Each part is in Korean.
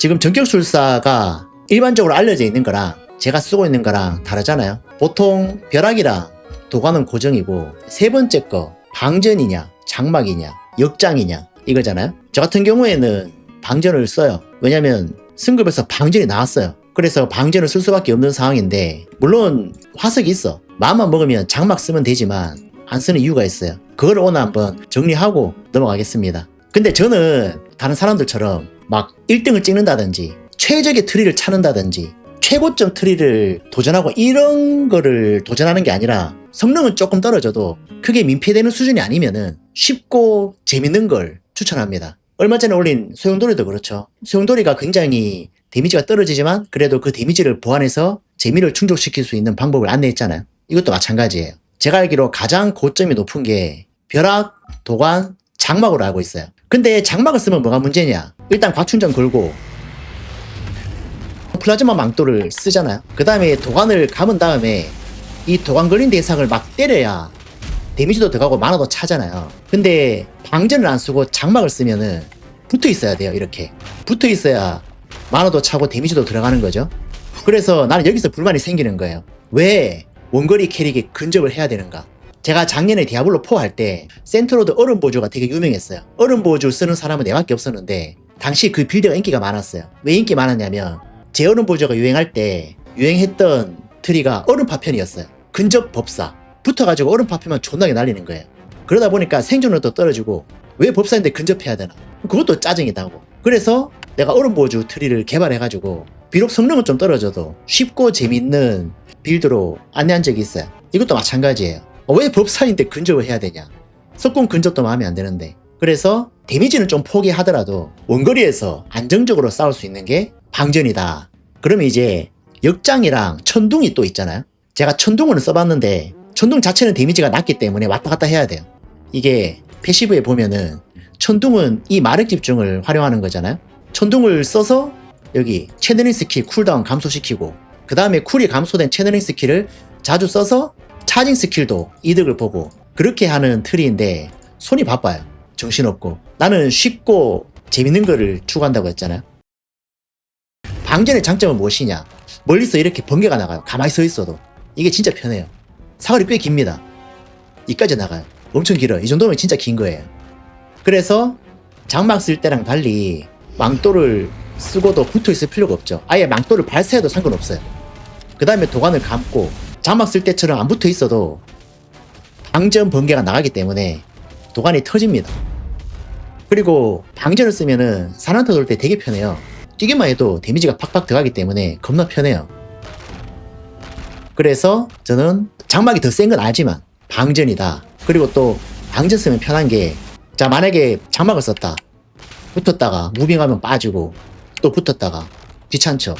지금 전격술사가 일반적으로 알려져 있는 거랑 제가 쓰고 있는 거랑 다르잖아요. 보통 벼락이랑 도관은 고정이고 세 번째 거 방전이냐 장막이냐 역장이냐 이거잖아요. 저 같은 경우에는 방전을 써요. 왜냐면 승급에서 방전이 나왔어요. 그래서 방전을 쓸 수밖에 없는 상황인데 물론 화석이 있어. 마음만 먹으면 장막 쓰면 되지만 안 쓰는 이유가 있어요. 그걸 오늘 한번 정리하고 넘어가겠습니다. 근데 저는 다른 사람들처럼 막 1등을 찍는다든지 최적의 트리를 찾는다든지 최고점 트리를 도전하고 이런 거를 도전하는 게 아니라 성능은 조금 떨어져도 크게 민폐되는 수준이 아니면은 쉽고 재밌는 걸 추천합니다. 얼마 전에 올린 소용돌이도 그렇죠. 소용돌이가 굉장히 데미지가 떨어지지만 그래도 그 데미지를 보완해서 재미를 충족시킬 수 있는 방법을 안내했잖아요. 이것도 마찬가지예요. 제가 알기로 가장 고점이 높은 게 벼락, 도관, 장막으로 알고 있어요. 근데 장막을 쓰면 뭐가 문제냐? 일단 과충전 걸고 플라즈마 망토를 쓰잖아요. 그 다음에 도관을 감은 다음에 이 도관 걸린 대상을 막 때려야 데미지도 들어가고 만화도 차잖아요. 근데 방전을 안 쓰고 장막을 쓰면은 붙어 있어야 돼요. 이렇게 붙어 있어야 만화도 차고 데미지도 들어가는 거죠. 그래서 나는 여기서 불만이 생기는 거예요. 왜 원거리 캐릭에 근접을 해야 되는가? 제가 작년에 디아블로 4 할 때 센트로드 얼음 보조가 되게 유명했어요. 얼음 보조 쓰는 사람은 내밖에 없었는데 당시 그 빌드가 인기가 많았어요. 왜 인기 많았냐면 제 얼음 보조가 유행할 때 유행했던 트리가 얼음 파편이었어요. 근접 법사 붙어가지고 얼음 파편만 존나게 날리는 거예요. 그러다 보니까 생존력도 떨어지고 왜 법사인데 근접해야 되나? 그것도 짜증이다고. 그래서 내가 얼음 보조 트리를 개발해가지고 비록 성능은 좀 떨어져도 쉽고 재밌는 빌드로 안내한 적이 있어요. 이것도 마찬가지예요. 어, 왜 법사인데 근접을 해야 되냐? 석궁 근접도 마음에 안 드는데. 그래서 데미지는 좀 포기하더라도 원거리에서 안정적으로 싸울 수 있는 게 방전이다. 그러면 이제 역장이랑 천둥이 또 있잖아요. 제가 천둥을 써봤는데 천둥 자체는 데미지가 낮기 때문에 왔다 갔다 해야 돼요. 이게 패시브에 보면은 천둥은 이 마력 집중을 활용하는 거잖아요. 천둥을 써서 여기 채널링 스킬 쿨다운 감소시키고 그 다음에 쿨이 감소된 채널링 스킬을 자주 써서 차징 스킬도 이득을 보고 그렇게 하는 트리인데 손이 바빠요. 정신없고 나는 쉽고 재밌는 거를 추구한다고 했잖아요. 방전의 장점은 무엇이냐? 멀리서 이렇게 번개가 나가요. 가만히 서 있어도. 이게 진짜 편해요. 사거리 꽤 깁니다. 이까지 나가요. 엄청 길어요. 이 정도면 진짜 긴 거예요. 그래서 장막 쓸 때랑 달리 망토를 쓰고도 붙어 있을 필요가 없죠. 아예 망토를 발사해도 상관없어요. 그 다음에 도관을 감고 장막 쓸 때처럼 안 붙어 있어도 방전 번개가 나가기 때문에 도관이 터집니다. 그리고 방전을 쓰면은 산한테 돌때 되게 편해요. 뛰기만 해도 데미지가 팍팍 들어가기 때문에 겁나 편해요. 그래서 저는 장막이 더 센 건 알지만 방전이다. 그리고 또 방전 쓰면 편한 게 자 만약에 장막을 썼다. 붙었다가 무빙하면 빠지고 또 붙었다가 귀찮죠.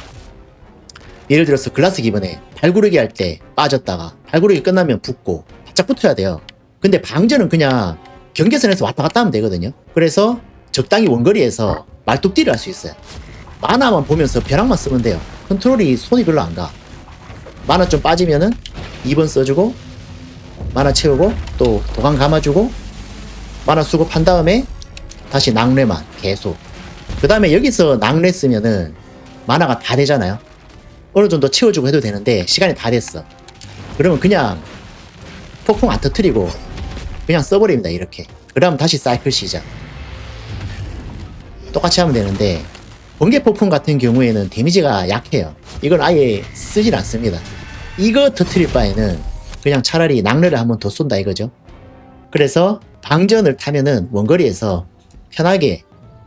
예를 들어서 글라스 기본에 발구르기 할 때 빠졌다가 발구르기 끝나면 붙고 바짝 붙어야 돼요. 근데 방전은 그냥 경계선에서 왔다 갔다 하면 되거든요. 그래서 적당히 원거리에서 말뚝딜을 할수 있어요. 만화만 보면서 벼락만 쓰면 돼요. 컨트롤이 손이 별로 안 가. 만화 좀 빠지면은 2번 써주고 만화 채우고 또 도감 감아주고 만화 수급한 다음에 다시 낙뢰만 계속. 그 다음에 여기서 낙뢰 쓰면은 만화가 다 되잖아요. 어느 정도 채워주고 해도 되는데 시간이 다 됐어. 그러면 그냥 폭풍 안 터트리고 그냥 써버립니다 이렇게. 그다음 다시 사이클 시작. 똑같이 하면 되는데 번개 폭풍 같은 경우에는 데미지가 약해요. 이건 아예 쓰질 않습니다. 이거 터트릴 바에는 그냥 차라리 낙뢰를 한번 더 쏜다 이거죠. 그래서 방전을 타면은 원거리에서 편하게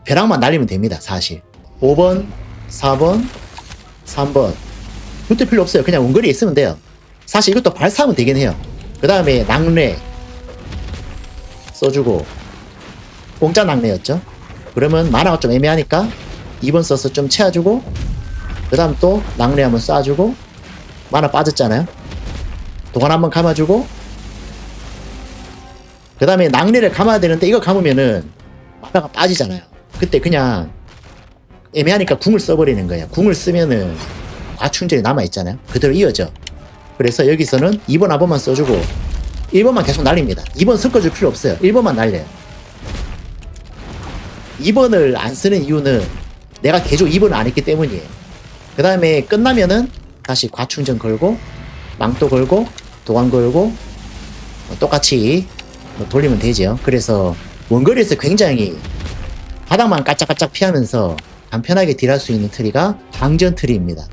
벼락만 날리면 됩니다. 사실 5번, 4번, 3번 붙을 필요 없어요. 그냥 원거리에 있으면 돼요. 사실 이것도 발사하면 되긴 해요. 그 다음에 낙뢰 써주고 공짜 낙뢰였죠. 그러면 만화가 좀 애매하니까 2번 써서 좀 채워주고 그 다음 또 낙뢰 한번 쏴주고 만화 빠졌잖아요. 도관 한번 감아주고 그 다음에 낙뢰를 감아야 되는데 이거 감으면은 만화가 빠지잖아요. 그때 그냥 애매하니까 궁을 써버리는 거예요. 궁을 쓰면은 과충전이 남아있잖아요. 그대로 이어져. 그래서 여기서는 2번 한 번만 써주고 1번만 계속 날립니다. 2번 섞어줄 필요 없어요. 1번만 날려요. 2번을 안 쓰는 이유는 내가 개조 2번을 안 했기 때문이에요. 그 다음에 끝나면은 다시 과충전 걸고 망토 걸고 도관 걸고 뭐 똑같이 뭐 돌리면 되죠. 그래서 원거리에서 굉장히 바닥만 까짝까짝 피하면서 간편하게 딜할 수 있는 트리가 방전 트리입니다.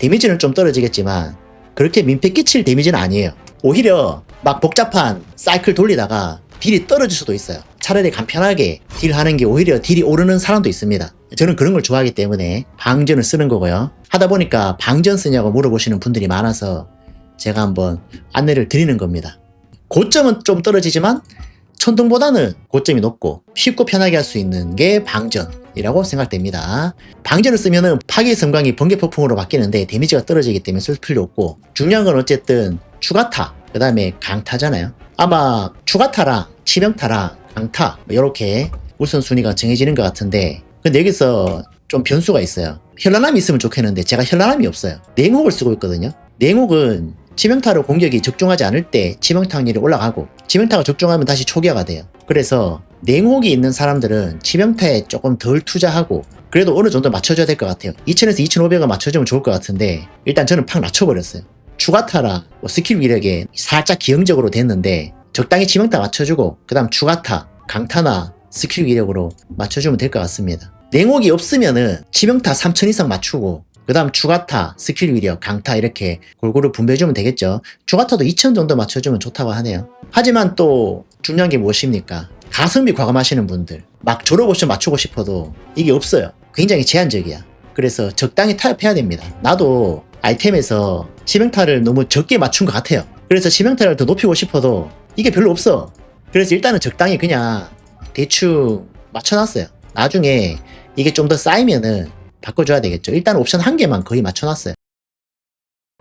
데미지는 좀 떨어지겠지만 그렇게 민폐 끼칠 데미지는 아니에요. 오히려 막 복잡한 사이클 돌리다가 딜이 떨어질 수도 있어요. 차라리 간편하게 딜하는 게 오히려 딜이 오르는 사람도 있습니다. 저는 그런 걸 좋아하기 때문에 방전을 쓰는 거고요. 하다 보니까 방전 쓰냐고 물어보시는 분들이 많아서 제가 한번 안내를 드리는 겁니다. 고점은 좀 떨어지지만 천둥보다는 고점이 높고 쉽고 편하게 할 수 있는 게 방전 이라고 생각됩니다. 방전을 쓰면은 파괴 성광이 번개 폭풍으로 바뀌는데 데미지가 떨어지기 때문에 쓸 필요 없고 중요한 건 어쨌든 추가타 그 다음에 강타잖아요. 아마 추가타랑 치명타랑 강타 이렇게 우선순위가 정해지는 것 같은데 근데 여기서 좀 변수가 있어요. 현란함이 있으면 좋겠는데 제가 현란함이 없어요. 냉혹을 쓰고 있거든요. 냉혹은 치명타로 공격이 적중하지 않을 때 치명타 확률이 올라가고 치명타가 적중하면 다시 초기화가 돼요. 그래서 냉혹이 있는 사람들은 치명타에 조금 덜 투자하고 그래도 어느 정도 맞춰줘야 될 것 같아요. 2000에서 2500을 맞춰주면 좋을 것 같은데 일단 저는 팍 낮춰버렸어요. 추가타라 뭐 스킬 위력에 살짝 기형적으로 됐는데 적당히 치명타 맞춰주고 그 다음 추가타, 강타나 스킬 위력으로 맞춰주면 될 것 같습니다. 냉혹이 없으면은 치명타 3000 이상 맞추고 그 다음 추가타, 스킬 위력, 강타 이렇게 골고루 분배해주면 되겠죠. 추가타도 2000 정도 맞춰주면 좋다고 하네요. 하지만 또 중요한 게 무엇입니까? 가성비 과감하시는 분들 막 졸업옵션 맞추고 싶어도 이게 없어요. 굉장히 제한적이야. 그래서 적당히 타협해야 됩니다. 나도 아이템에서 치명타를 너무 적게 맞춘 것 같아요. 그래서 치명타를 더 높이고 싶어도 이게 별로 없어. 그래서 일단은 적당히 그냥 대충 맞춰놨어요. 나중에 이게 좀 더 쌓이면은 바꿔줘야 되겠죠. 일단 옵션 한 개만 거의 맞춰놨어요.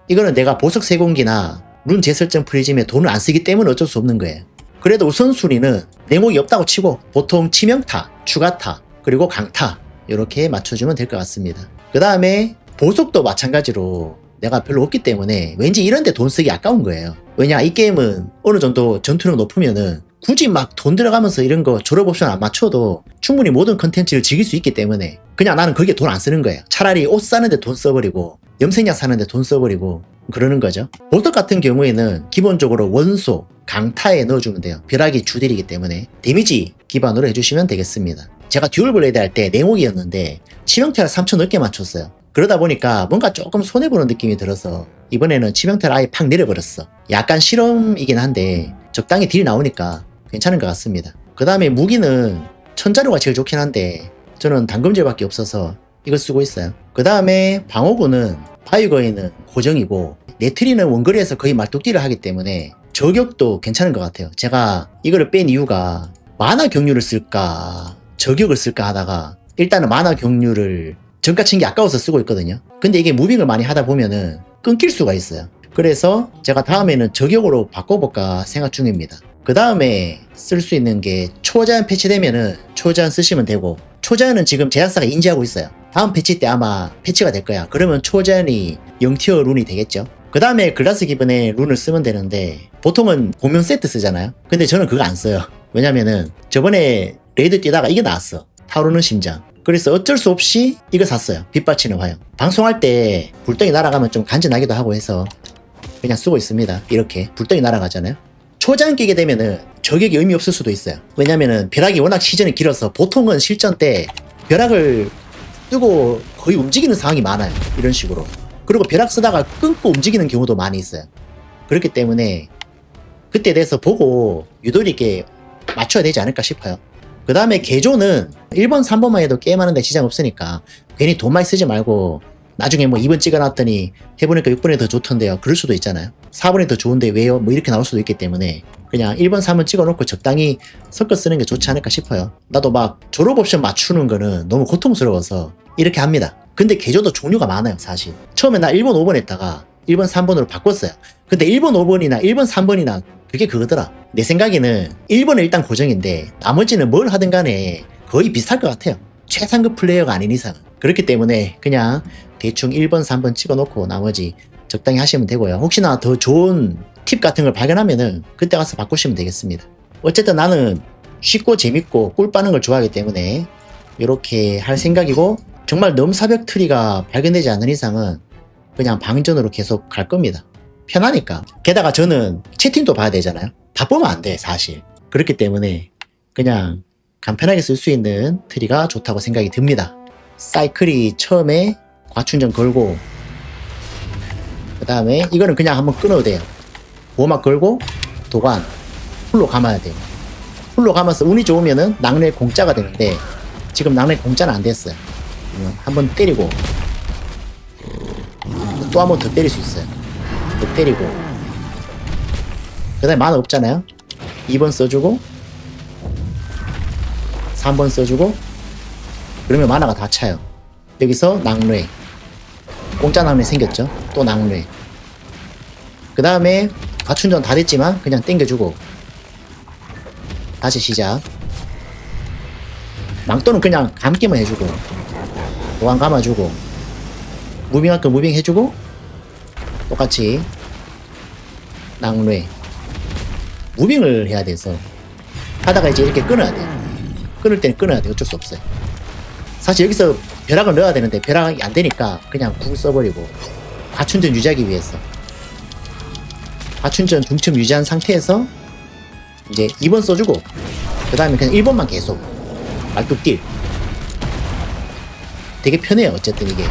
이거는 내가 보석 세공기나 룬 재설정 프리즘에 돈을 안 쓰기 때문에 어쩔 수 없는 거예요. 그래도 우선순위는 냉목이 없다고 치고 보통 치명타, 추가타, 그리고 강타 이렇게 맞춰주면 될 것 같습니다. 그 다음에 보석도 마찬가지로 내가 별로 없기 때문에 왠지 이런데 돈 쓰기 아까운 거예요. 왜냐 이 게임은 어느 정도 전투력 높으면은 굳이 막 돈 들어가면서 이런 거 졸업 옵션 안 맞춰도 충분히 모든 컨텐츠를 즐길 수 있기 때문에 그냥 나는 거기에 돈 안 쓰는 거예요. 차라리 옷 사는데 돈 써버리고 염색약 사는데 돈 써버리고 그러는 거죠. 보석 같은 경우에는 기본적으로 원소, 강타에 넣어주면 돼요. 벼락이 주딜이기 때문에 데미지 기반으로 해주시면 되겠습니다. 제가 듀얼 블레이드 할 때 냉옥이었는데 치명타를 3천 넘게 맞췄어요. 그러다 보니까 뭔가 조금 손해보는 느낌이 들어서 이번에는 치명타를 아예 팍 내려버렸어. 약간 실험이긴 한데 적당히 딜이 나오니까 괜찮은 것 같습니다. 그 다음에 무기는 천자루가 제일 좋긴 한데 저는 당금제밖에 없어서 이걸 쓰고 있어요. 그 다음에 방어구는 바이거에는 고정이고 네트리는 원거리에서 거의 말뚝딜을 하기 때문에 저격도 괜찮은 것 같아요. 제가 이거를 뺀 이유가 만화 경류를 쓸까 저격을 쓸까 하다가 일단은 만화 경류를 정가 친게 아까워서 쓰고 있거든요. 근데 이게 무빙을 많이 하다 보면은 끊길 수가 있어요. 그래서 제가 다음에는 저격으로 바꿔볼까 생각 중입니다. 그 다음에 쓸 수 있는 게 초자연 패치되면은 초자연 쓰시면 되고 초자연은 지금 제작사가 인지하고 있어요. 다음 패치 때 아마 패치가 될 거야. 그러면 초자연이 0티어 룬이 되겠죠. 그 다음에 글라스 기본의 룬을 쓰면 되는데 보통은 공명 세트 쓰잖아요. 근데 저는 그거 안 써요. 왜냐면은 저번에 레이드 뛰다가 이게 나왔어. 타오르는 심장. 그래서 어쩔 수 없이 이거 샀어요. 빗받치는 화형. 방송할 때 불덩이 날아가면 좀 간지나기도 하고 해서 그냥 쓰고 있습니다. 이렇게 불덩이 날아가잖아요. 초장 끼게 되면은 저격이 의미 없을 수도 있어요. 왜냐면은 벼락이 워낙 시전이 길어서 보통은 실전 때 벼락을 쓰고 거의 움직이는 상황이 많아요. 이런 식으로. 그리고 벼락 쓰다가 끊고 움직이는 경우도 많이 있어요. 그렇기 때문에 그때 대해서 보고 유도리 있게 맞춰야 되지 않을까 싶어요. 그 다음에 개조는 1번, 3번만 해도 게임하는데 지장 없으니까 괜히 돈 많이 쓰지 말고 나중에 뭐 2번 찍어놨더니 해보니까 6번이 더 좋던데요. 그럴 수도 있잖아요. 4번이 더 좋은데 왜요? 뭐 이렇게 나올 수도 있기 때문에 그냥 1번, 3번 찍어놓고 적당히 섞어 쓰는 게 좋지 않을까 싶어요. 나도 막 졸업 옵션 맞추는 거는 너무 고통스러워서 이렇게 합니다. 근데 개조도 종류가 많아요, 사실. 처음에 나 1번, 5번 했다가 1번, 3번으로 바꿨어요. 근데 1번, 5번이나 1번, 3번이나 그게 그거더라. 내 생각에는 1번은 일단 고정인데 나머지는 뭘 하든 간에 거의 비슷할 것 같아요. 최상급 플레이어가 아닌 이상은. 그렇기 때문에 그냥 대충 1번, 3번 찍어놓고 나머지 적당히 하시면 되고요. 혹시나 더 좋은 팁 같은 걸 발견하면은 그때 가서 바꾸시면 되겠습니다. 어쨌든 나는 쉽고 재밌고 꿀 빠는 걸 좋아하기 때문에 이렇게 할 생각이고 정말 넘사벽 트리가 발견되지 않는 이상은 그냥 방전으로 계속 갈 겁니다. 편하니까. 게다가 저는 채팅도 봐야 되잖아요. 바쁘면 안 돼, 사실. 그렇기 때문에 그냥 간편하게 쓸 수 있는 트리가 좋다고 생각이 듭니다. 사이클이 처음에 과충전 걸고 그 다음에 이거는 그냥 한번 끊어도 돼요. 보호막 걸고 도관 풀로 감아야 돼요. 풀로 감아서 운이 좋으면은 낙뢰 공짜가 되는데 지금 낙뢰 공짜는 안 됐어요. 한번 때리고 또 한 번 더 때릴 수 있어요. 또 때리고 그 다음에 만화 없잖아요. 2번 써주고 3번 써주고 그러면 만화가 다 차요. 여기서 낙뢰 공짜 낙뢰 생겼죠. 또 낙뢰 그 다음에 과충전 다 됐지만 그냥 땡겨주고. 다시 시작. 망토는 그냥 감기만 해주고. 보안 감아주고. 무빙할 거 무빙 해주고. 똑같이 낙뢰 무빙을 해야 돼서. 하다가 이제 이렇게 끊어야 돼. 끊을 때는 끊어야 돼. 어쩔 수 없어요. 사실 여기서 벼락을 넣어야 되는데 벼락이 안 되니까 그냥 궁 써버리고. 과충전 유지하기 위해서 과충전 중첩 유지한 상태에서 이제 2번 써주고 그 다음에 그냥 1번만 계속 말뚝 딜 되게 편해요 어쨌든 이게